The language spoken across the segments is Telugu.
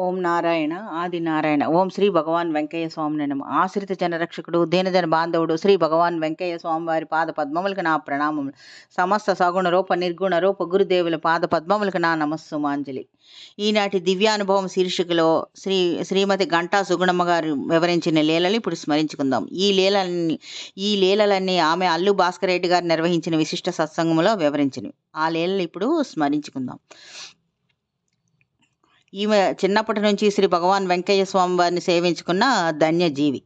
ఓం నారాయణ ఆది నారాయణ ఓం శ్రీ భగవాన్ వెంకయ్య స్వామి నమ. ఆశ్రిత జనరక్షకుడు దీనజన బాంధవుడు శ్రీ భగవాన్ వెంకయ్య స్వామి వారి పాద పద్మములకు నా ప్రణామములు. సమస్త సగుణ రూప నిర్గుణ రూప గురుదేవుల పాద పద్మములకు నా నమస్సుమాంజలి. ఈనాటి దివ్యానుభవం శీర్షికలో శ్రీ శ్రీమతి గంటా సుగుణమ్మ గారు వివరించిన లీలలు ఇప్పుడు స్మరించుకుందాం. ఈ లీలలన్నీ ఈ లీలలన్నీ ఆమె అల్లు భాస్కర్ రెడ్డి గారు నిర్వహించిన విశిష్ట సత్సంగంలో వివరించినవి. ఆ లీలలు ఇప్పుడు స్మరించుకుందాం. ఈమె చిన్నప్పటి నుంచి శ్రీ భగవాన్ వెంకయ్య స్వామి వారిని సేవించుకున్న ధన్యజీవి.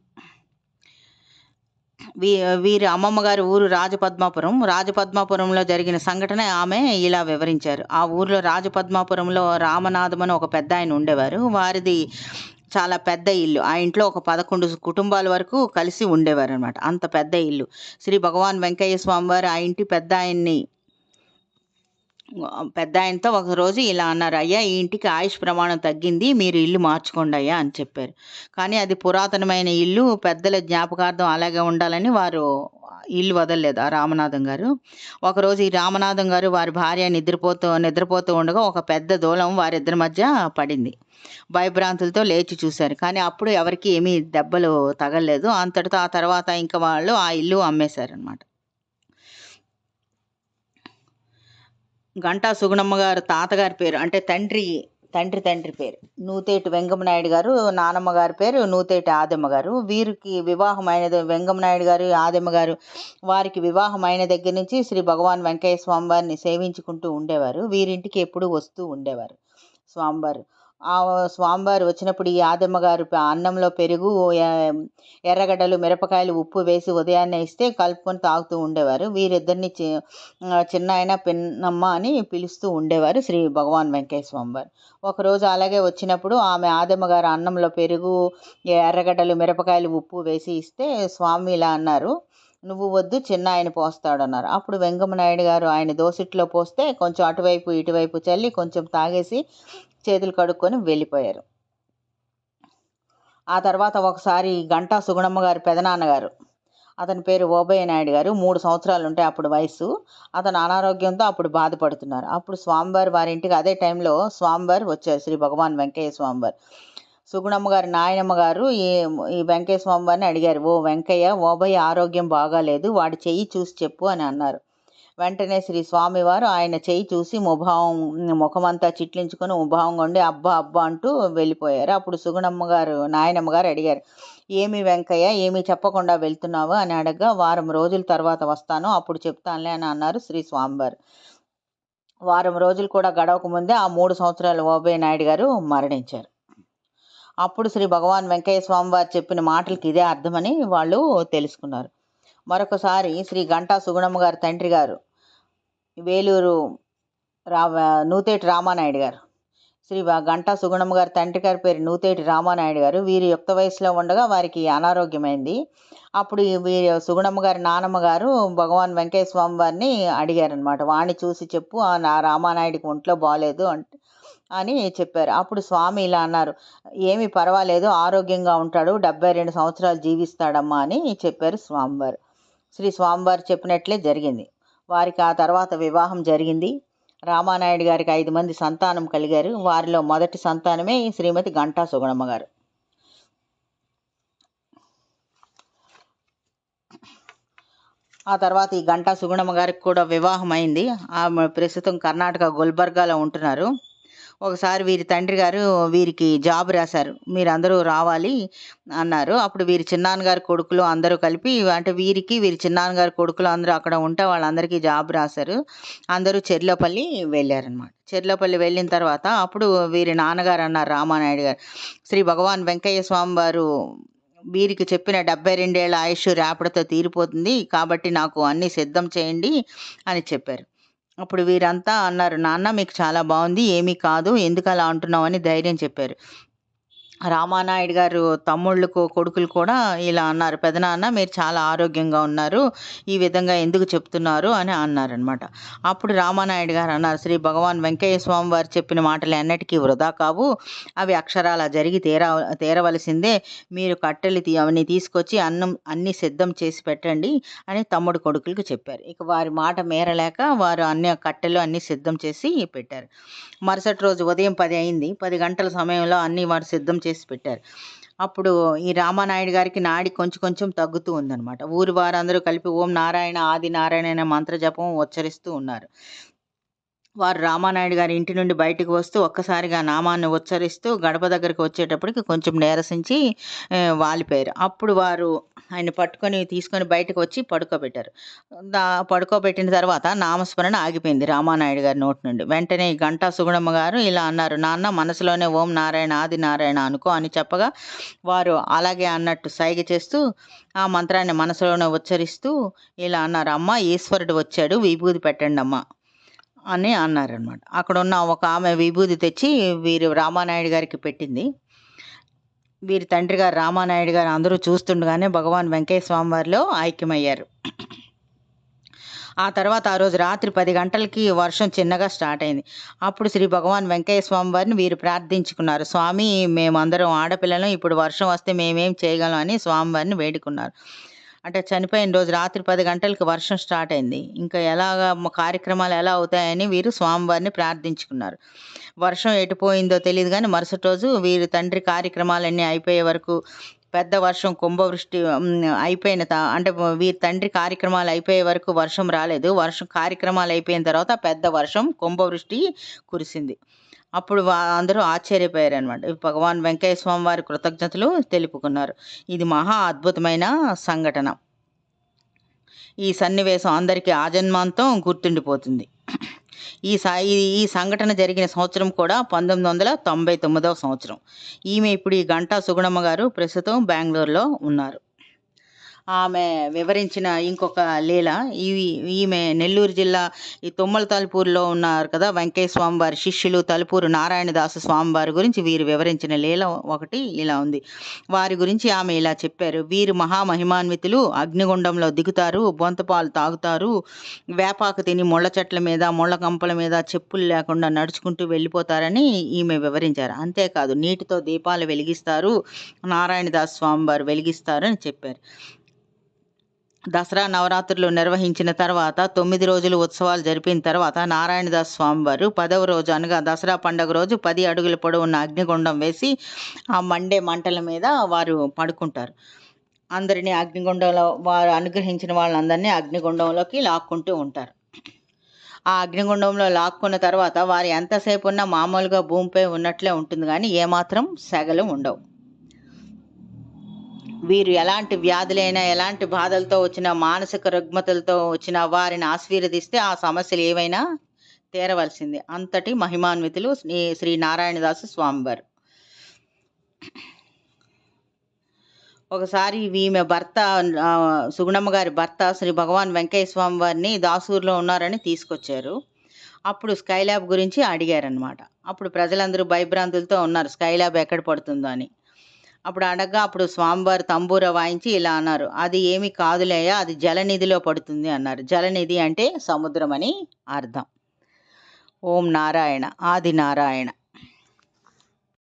వీ వీరి అమ్మమ్మ గారి ఊరు రాజపద్మాపురం. రాజపద్మాపురంలో జరిగిన సంఘటన ఆమె ఇలా వివరించారు. ఆ ఊరిలో రాజపద్మాపురంలో రామనాథం అని ఒక పెద్ద ఆయన ఉండేవారు. వారిది చాలా పెద్ద ఇల్లు. ఆ ఇంట్లో ఒక పదకొండు కుటుంబాల వరకు కలిసి ఉండేవారు అనమాట అంత పెద్ద ఇల్లు. శ్రీ భగవాన్ వెంకయ్య స్వామి వారు ఆ ఇంటి పెద్ద ఆయన్ని పెద్ద ఆయనతో ఒకరోజు ఇలా అన్నారు అయ్యా ఈ ఇంటికి ఆయుష్ ప్రమాణం తగ్గింది మీరు ఇల్లు మార్చుకోండి అయ్యా అని చెప్పారు. కానీ అది పురాతనమైన ఇల్లు పెద్దల జ్ఞాపకార్థం అలాగే ఉండాలని వారు ఇల్లు వదలలేదు ఆ రామనాథం గారు. ఒకరోజు ఈ రామనాథం గారు వారి భార్య నిద్రపోతూ నిద్రపోతూ ఉండగా ఒక పెద్ద దూలం వారిద్దరి మధ్య పడింది. భయభ్రాంతులతో లేచి చూశారు. కానీ అప్పుడు ఎవరికి ఏమీ దెబ్బలు తగలలేదు అంతటితో ఆ తర్వాత ఇంకా వాళ్ళు ఆ ఇల్లు అమ్మేశారనమాట గంటా సుగుణమ్మ గారు తాతగారి పేరు అంటే తండ్రి తండ్రి తండ్రి పేరు. నూతేటి వెంగమనాయుడు గారు నానమ్మ గారి పేరు నూతేటి ఆదమ్మ గారు. వీరికి వివాహం వెంగమనాయుడు గారు ఆదమ్మ గారు. వారికి వివాహం అయిన దగ్గర నుంచి శ్రీ భగవాన్ వెంకయ్య స్వామివారిని సేవించుకుంటూ ఉండేవారు. వీరింటికి ఎప్పుడూ వస్తూ ఉండేవారు స్వామివారు. స్వామివారు వచ్చినప్పుడు ఈ ఆదమ్మ గారు అన్నంలో పెరుగు ఎర్రగడ్డలు మిరపకాయలు ఉప్పు వేసి ఉదయాన్నే ఇస్తే కలుపుకొని తాగుతూ ఉండేవారు. వీరిద్దరిని చి చిన్న ఆయన పిన్నమ్మ అని పిలుస్తూ ఉండేవారు శ్రీ భగవాన్ వెంకయ్య స్వామివారు. ఒకరోజు అలాగే వచ్చినప్పుడు ఆమె ఆదమ్మ గారు అన్నంలో పెరుగు ఎర్రగడ్డలు మిరపకాయలు ఉప్పు వేసి ఇస్తే స్వామి ఇలా అన్నారు. నువ్వు వద్దు చిన్న ఆయన పోస్తాడు అన్నారు అప్పుడు వెంగమనాయుడు గారు ఆయన దోసిట్లో పోస్తే కొంచెం అటువైపు ఇటువైపు చల్లి కొంచెం తాగేసి చేతులు కడుక్కొని వెళ్ళిపోయారు. ఆ తర్వాత ఒకసారి గంటా సుగుణమ్మ గారు పెదనాన్నగారు అతని పేరు ఓబయ్య నాయుడు గారు మూడు సంవత్సరాలు ఉంటాయి అప్పుడు వయసు అతను అనారోగ్యంతో అప్పుడు బాధపడుతున్నారు. అప్పుడు స్వామివారి వారి ఇంటికి అదే టైంలో స్వామివారు వచ్చారు శ్రీ భగవాన్ వెంకయ్య స్వామివారు. సుగుణమ్మ గారి నాయనమ్మ గారు ఈ ఈ వెంకయ్య స్వామి వారిని అడిగారు. ఓ వెంకయ్య ఓబయ్య ఆరోగ్యం బాగాలేదు వాడి చెయ్యి చూసి చెప్పు అని అన్నారు. వెంటనే శ్రీ స్వామివారు ఆయన చెయ్యి చూసి ముభావం ముఖమంతా చిట్లించుకొని ముభావంగా ఉండి అబ్బా అబ్బా అంటూ వెళ్ళిపోయారు. అప్పుడు సుగుణమ్మ గారు నాయనమ్మ గారు అడిగారు ఏమి వెంకయ్య ఏమి చెప్పకుండా వెళ్తున్నావు? అని అడగగా వారం రోజుల తర్వాత వస్తాను అప్పుడు చెప్తానులే అని అన్నారు శ్రీ స్వామివారు వారం రోజులు కూడా గడవక ముందే ఆ మూడు సంవత్సరాల ఓబే నాయుడు గారు మరణించారు. అప్పుడు శ్రీ భగవాన్ వెంకయ్య స్వామి వారు చెప్పిన మాటలకి ఇదే అర్థమని వాళ్ళు తెలుసుకున్నారు. మరొకసారి శ్రీ గంటా సుగుణమ్మ గారి తండ్రి గారు వేలూరు రా నూతేటి రామానాయుడు గారు శ్రీ గంటా సుగుణమ్మ గారి తండ్రి గారి పేరు నూతేటి రామానాయుడు గారు వీరి యుక్త వయసులో ఉండగా వారికి అనారోగ్యమైంది. అప్పుడు వీరి సుగుణమ్మ గారి నానమ్మ గారు భగవాన్ వెంకయ్య స్వామి వారిని అడిగారనమాట వాణ్ణి చూసి చెప్పు నా రామానాయుడికి ఒంట్లో బాగాలేదు అంటే అని చెప్పారు. అప్పుడు స్వామి ఇలా అన్నారు. ఏమి పర్వాలేదు ఆరోగ్యంగా ఉంటాడు డెబ్బై రెండు సంవత్సరాలు జీవిస్తాడమ్మా అని చెప్పారు స్వామివారు. శ్రీ స్వామివారు చెప్పినట్లే జరిగింది. వారికి ఆ తర్వాత వివాహం జరిగింది. రామానాయుడు గారికి ఐదు మంది సంతానం కలిగారు. వారిలో మొదటి సంతానమే శ్రీమతి గంటా సుగుణమ్మ గారు. ఆ తర్వాత ఈ గంటా సుగుణమ్మ గారికి కూడా వివాహం అయింది. ఆమె ప్రస్తుతం కర్ణాటక గుల్బర్గాలో ఉంటున్నారు. ఒకసారి వీరి తండ్రి గారు వీరికి జాబ్ రాశారు. మీరు అందరూ రావాలి అన్నారు. అప్పుడు వీరి చిన్నాన్నగారి కొడుకులు అందరూ కలిపి అంటే వీరికి వీరి చిన్నాన్నగారి కొడుకులు అందరూ అక్కడ ఉంటే వాళ్ళందరికీ జాబ్ రాశారు. అందరూ చెర్లపల్లి వెళ్ళారనమాట చెర్లపల్లి వెళ్ళిన తర్వాత అప్పుడు వీరి నాన్నగారు అన్నారు రామానాయుడు గారు శ్రీ భగవాన్ వెంకయ్య స్వామి వారు వీరికి చెప్పిన డెబ్బై రెండేళ్ళ ఆయుష్ రేపటితో తీరిపోతుంది. కాబట్టి నాకు అన్నీ సిద్ధం చేయండి అని చెప్పారు. అప్పుడు వీరంతా అన్నారు నాన్న మీకు చాలా బాగుంది ఏమీ కాదు ఎందుకు అలా అంటున్నావు అని ధైర్యం చెప్పారు. రామానాయుడు గారు తమ్ముళ్ళకు కొడుకులు కూడా ఇలా అన్నారు. పెదనాన్న మీరు చాలా ఆరోగ్యంగా ఉన్నారు. ఈ విధంగా ఎందుకు చెప్తున్నారు? అని అన్నారనమాట అప్పుడు రామానాయుడు గారు అన్నారు శ్రీ భగవాన్ వెంకయ్య స్వామి వారు చెప్పిన మాటలు ఎన్నటికీ వృధా కావు. అవి అక్షరాల జరిగి తీరా తీరవలసిందే. మీరు కట్టెలు తీ అవన్నీ తీసుకొచ్చి అన్నం అన్నీ సిద్ధం చేసి పెట్టండి అని తమ్ముడు కొడుకులకు చెప్పారు. ఇక వారి మాట మేరలేక వారు అన్ని కట్టెలు అన్నీ సిద్ధం చేసి పెట్టారు. మరుసటి రోజు ఉదయం పది అయింది. పది గంటల సమయంలో అన్నీ వారు సిద్ధం చేసి పెట్టారు. అప్పుడు ఈ రామానాయుడు గారికి నాడి కొంచెం కొంచెం తగ్గుతూ ఉందన్నమాట. ఊరి వారందరూ కలిపి ఓం నారాయణ ఆది నారాయణ అనే మంత్రజపం ఉచ్చరిస్తూ ఉన్నారు. వారు రామానాయుడు గారి ఇంటి నుండి బయటకు వస్తూ ఒక్కసారిగా నామాన్ని ఉచ్చరిస్తూ గడప దగ్గరికి వచ్చేటప్పటికి కొంచెం నీరసించి వాలిపోయారు. అప్పుడు వారు ఆయన పట్టుకొని తీసుకొని బయటకు వచ్చి పడుకోబెట్టారు. దా పడుకోబెట్టిన తర్వాత నామస్మరణ ఆగిపోయింది రామానాయుడు గారి నోటి నుండి. వెంటనే గంటా సుగుణమ్మ గారు ఇలా అన్నారు నాన్న మనసులోనే ఓం నారాయణ ఆది నారాయణ అనుకో అని చెప్పగా వారు అలాగే అన్నట్టు సైగ చేస్తూ ఆ మంత్రాన్ని మనసులోనే ఉచ్చరిస్తూ ఇలా అన్నారు అమ్మ ఈశ్వరుడు వచ్చాడు విభూది పెట్టండి అమ్మ అని అన్నారనమాట అక్కడ ఉన్న ఒక ఆమె విభూతి తెచ్చి వీరు రామానాయుడు గారికి పెట్టింది. వీరి తండ్రి గారు రామానాయుడు గారు అందరూ చూస్తుండగానే భగవాన్ వెంకయ్య స్వామి వారిలో ఐక్యమయ్యారు. ఆ తర్వాత ఆ రోజు రాత్రి పది గంటలకి వర్షం చిన్నగా స్టార్ట్ అయింది. అప్పుడు శ్రీ భగవాన్ వెంకయ్య స్వామి వారిని వీరు ప్రార్థించుకున్నారు. స్వామి మేమందరం ఆడపిల్లలం ఇప్పుడు వర్షం వస్తే మేమేం చేయగలం అని స్వామివారిని వేడుకున్నారు. అంటే చనిపోయిన రోజు రాత్రి పది గంటలకు వర్షం స్టార్ట్ అయింది. ఇంకా ఎలాగా కార్యక్రమాలు ఎలా అవుతాయని వీరు స్వామివారిని ప్రార్థించుకున్నారు. వర్షం ఎటుపోయిందో తెలియదు కానీ మరుసటి రోజు వీరి తండ్రి కార్యక్రమాలన్నీ అయిపోయే వరకు పెద్ద వర్షం కుంభవృష్టి అయిపోయిన త- అంటే వీరి తండ్రి కార్యక్రమాలు అయిపోయే వరకు వర్షం రాలేదు. వర్షం కార్యక్రమాలు అయిపోయిన తర్వాత పెద్ద వర్షం కుంభవృష్టి కురిసింది. అప్పుడు వా అందరూ ఆశ్చర్యపోయారు అనమాట భగవాన్ వెంకయ్య స్వామి వారి కృతజ్ఞతలు తెలుపుకున్నారు. ఇది మహా అద్భుతమైన సంఘటన. ఈ సన్నివేశం అందరికీ ఆజన్మాంతం గుర్తుండిపోతుంది. ఈ స ఈ- ఈ సంఘటన జరిగిన సంవత్సరం కూడా పంతొమ్మిది వందల తొంభై తొమ్మిదవ సంవత్సరం. ఈమె ఇప్పుడు ఈ గంటా సుగుణమ్మ గారు ప్రస్తుతం బెంగళూరులో ఉన్నారు. ఆమె వివరించిన ఇంకొక లీల. ఈ ఈమె నెల్లూరు జిల్లా ఈ తుమ్మల తలుపూరులో ఉన్నారు కదా. వెంకయ్య స్వామి వారి శిష్యులు తలుపూరు నారాయణదాసు స్వామి వారి గురించి వీరు వివరించిన లీల ఒకటి ఇలా ఉంది. వారి గురించి ఆమె ఇలా చెప్పారు. వీరు మహామహిమాన్వితులు. అగ్నిగుండంలో దిగుతారు బొంతపాలు తాగుతారు వేపాకు తిని ముళ్ళ చెట్ల మీద ముళ్ళ కంపల మీద చెప్పులు లేకుండా నడుచుకుంటూ వెళ్ళిపోతారని ఈమె వివరించారు. అంతేకాదు నీటితో దీపాలు వెలిగిస్తారు నారాయణదాస్ స్వామివారు వెలిగిస్తారు అని చెప్పారు. దసరా నవరాత్రులు నిర్వహించిన తర్వాత తొమ్మిది రోజులు ఉత్సవాలు జరిపిన తర్వాత నారాయణదాస్ స్వామివారు పదవ రోజు అనగా దసరా పండుగ రోజు పది అడుగుల పొడవున్న అగ్నిగుండం వేసి ఆ మండే మంటల మీద వారు పడుకుంటారు. అందరినీ అగ్నిగుండంలో వారు అనుగ్రహించిన వాళ్ళందరినీ అగ్నిగుండంలోకి లాక్కుంటూ ఉంటారు. ఆ అగ్నిగుండంలో లాక్కున్న తర్వాత వారు ఎంతసేపు ఉన్నా మామూలుగా భూమిపై ఉన్నట్లే ఉంటుంది కానీ ఏమాత్రం సెగలు ఉండవు. వీరు ఎలాంటి వ్యాధులైనా ఎలాంటి బాధలతో వచ్చిన మానసిక రుగ్మతలతో వచ్చిన వారిని ఆశీర్వదిస్తే ఆ సమస్యలు ఏవైనా తీరవలసింది. అంతటి మహిమాన్వితులు శ్రీ నారాయణదాసు స్వామివారు. ఒకసారి ఈమె భర్త సుగుణమ్మ గారి భర్త శ్రీ భగవాన్ వెంకయ్య స్వామి వారిని దాసూరులో ఉన్నారని తీసుకొచ్చారు. అప్పుడు స్కైలాబ్ గురించి అడిగారనమాట అప్పుడు ప్రజలందరూ భయభ్రాంతులతో ఉన్నారు స్కైలాబ్ ఎక్కడ పడుతుందో అని. అప్పుడు అడగ్గా అప్పుడు స్వామివారు తంబూర వాయించి ఇలా అన్నారు. అది ఏమి కాదులేయా అది జలనిధిలో పడుతుంది అన్నారు. జలనిధి అంటే సముద్రం అని అర్థం. ఓం నారాయణ ఆది నారాయణ.